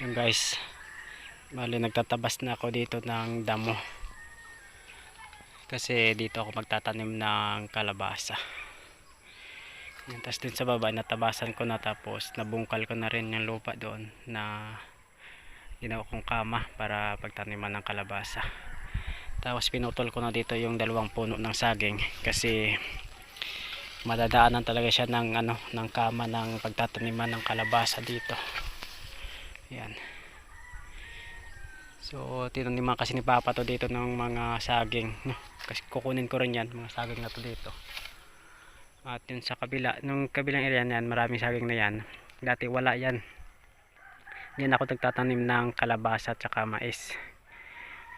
Yung guys, bali nagtatabas na ako dito ng damo. Kasi dito ako magtatanim ng kalabasa. Yan, tapos dun sa baba, natabasan ko na tapos nabungkal ko na rin yung lupa doon na ginawa kong kama para pagtaniman ng kalabasa. Tapos pinutol ko na dito yung dalawang puno ng saging kasi madadaanan talaga siya ng ano ng kama ng pagtataniman ng kalabasa dito. Yan. So, tinaniman kasi ni Papa to dito ng mga saging. No? Kasi kukunin ko rin yan, mga saging na to dito. At yun sa kabila, nung kabilang area na yan, maraming saging na yan. Dati wala yan. Yan ako nagtatanim ng kalabasa at saka mais.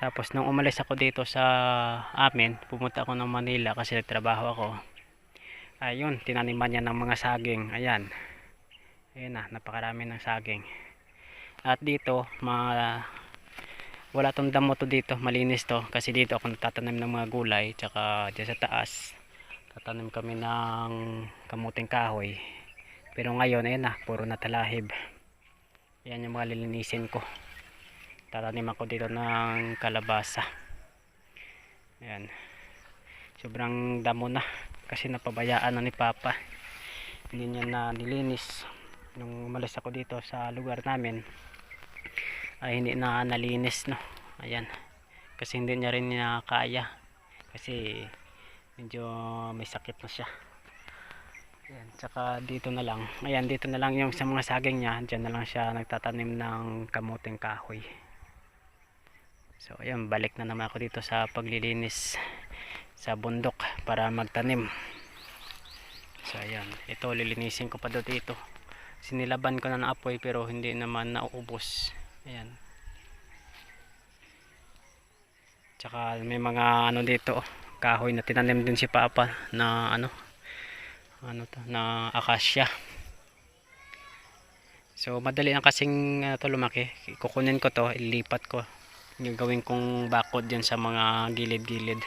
Tapos nung umalis ako dito sa amin, pumunta ako ng Manila kasi nagtrabaho ako. Ayun, tinaniman niya ng mga saging. Ayan. Ayan na, napakarami ng saging. At dito, mga wala tong damo to dito, malinis to. Kasi dito ako nagtatanim ng mga gulay tsaka dyan sa taas tatanim kami ng kamuting kahoy. Pero ngayon ayun na, puro na talahib yan yung mga lilinisin ko. Tatanim ako dito ng kalabasa. Ayan. Sobrang damo na. Kasi napabayaan na ni Papa. Hindi niya na nilinis nung umalis ako dito sa lugar namin ay hindi na nalinis no? Ayan. Kasi hindi niya rin niya kaya kasi medyo may sakit na siya. Ayan tsaka dito na lang. Ayan dito na lang yung sa mga saging niya. Dyan na lang siya nagtatanim ng kamuting kahoy. So ayan balik na naman ako dito sa paglilinis sa bundok para magtanim. So ayan ito lilinisin ko pa dito sinilaban ko na ng apoy pero hindi naman naubos ayan. Tsaka may mga ano dito kahoy na tinanim din si Papa na ano ano to na akasya. So madali lang kasing uh, to lumaki. Kukunin ko to ilipat ko. Gagawin kong bakod yan sa mga gilid gilid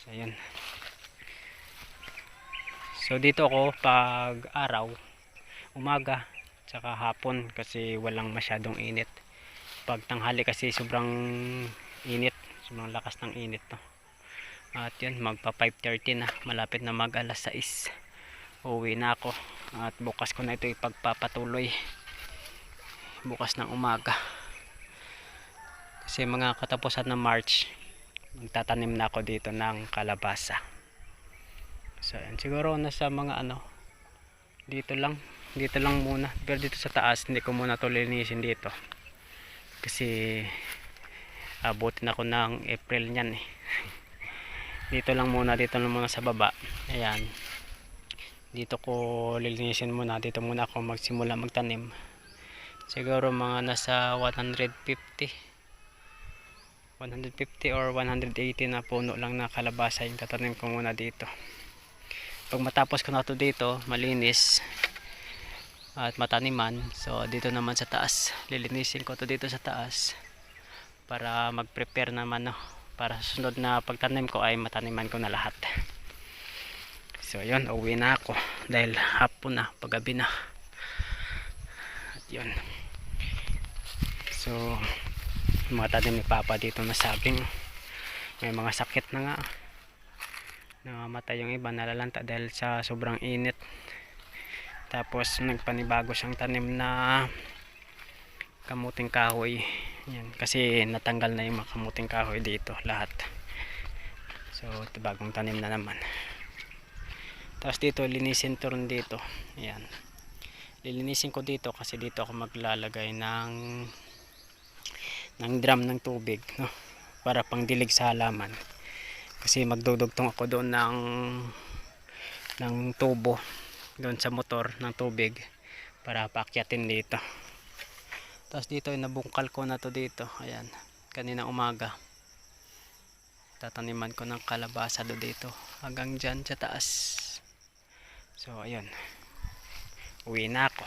so ayan. So dito ako pag araw umaga tsaka hapon kasi walang masyadong init. Pag tanghali kasi sobrang init sobrang lakas ng init to. At yun magpa 5.30 na malapit na mag alas 6 uwi na ako at bukas ko na ito ipagpapatuloy. Bukas ng umaga. Kasi mga katapusan ng March magtatanim na ako dito ng kalabasa. So yan siguro nasa mga ano dito lang dito lang muna. Pero dito sa taas hindi ko muna to linisin dito. Kasi abutin ako ng April nyan eh. Dito lang muna dito lang muna sa baba. Ayan. Dito ko lilinisin muna. Dito muna ako magsimula magtanim. Siguro mga nasa 150 150 or 180 na puno lang na kalabasa yung tatanim ko muna dito. Pag matapos ko na to dito malinis at mataniman. So dito naman sa taas. Lilinisin ko to dito sa taas para mag prepare naman no? Para sunod na pagtanim ko ay mataniman ko na lahat. So yun uwi na ako dahil hapon na paggabi na. At yun. So mga tanim ni papa dito na saging may mga sakit na nga. Namamatay yung iba nalalanta dahil sa sobrang init tapos nagpanibago siyang tanim na kamuting kahoy. Yan kasi natanggal na yung mga kamuting kahoy dito lahat. So bagong tanim na naman. Tapos dito linisin to rin dito. Yan. Lilinisin ko dito kasi dito ako maglalagay ng ng drum ng tubig no? Para pang dilig sa halaman. Kasi magdudugtong ako doon ng ng tubo doon sa motor ng tubig para paakyatin dito. Tapos dito nabungkal ko na to dito. Ayan kanina umaga. Tataniman ko ng kalabasa do dito. Hanggang dyan sa taas. So ayun uwi na ako